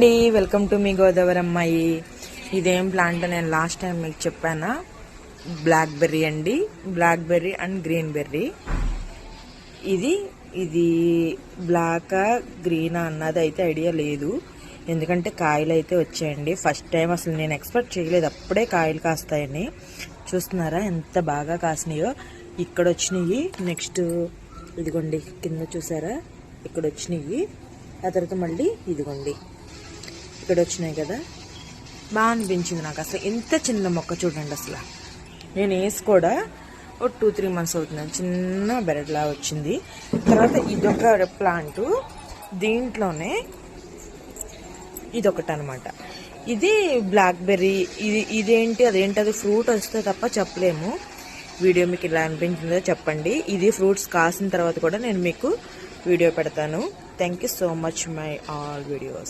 అండి welcome to me Godavari అమ్మాయి ఇదేం ప్లాంట్ నేను లాస్ట్ టైం మీకు చెప్పానా? బ్లాక్ బెర్రీ అండి. Blackberry and green berry ఇది ఇది బ్లాక్ గ్రీన్ అన్నది అయితే ఐడియా లేదు. ఎందుకంటే కాయలు అయితే వచ్చాయండి. ఫస్ట్ టైం అసలు నేను ఎక్స్పెక్ట్ చేయలేదు. అప్పుడే కాయలు కాస్తాయని. చూస్తున్నారా ఎంత బాగా కాసినాయో. ఇక్కడ వచ్చినాయి నెక్స్ట్ ఇదిగోండి కింద చూసారా? ఇక్కడ వచ్చినాయి ఆ తర్వాత మళ్ళీ ఇదిగోండి. ఇక్కడ వచ్చినాయి కదా? బాగా అనిపించింది నాకు. అసలు ఎంత చిన్న మొక్క చూడండి అసలు. నేను వేసి కూడా ఒక టూ త్రీ మంత్స్ అవుతుంది. చిన్న బెరడ్లా వచ్చింది. తర్వాత ఇదొక ప్లాంట్. దీంట్లోనే ఇదొకటి అనమాట ఇది బ్లాక్ బెర్రీ ఇది ఇదేంటి అదేంటి అది ఫ్రూట్ వస్తే తప్ప చెప్పలేము. వీడియో మీకు ఇలా అనిపించిందో చెప్పండి. ఇది ఫ్రూట్స్ కాసిన తర్వాత కూడా నేను మీకు వీడియో పెడతాను. Thank you so much my all videos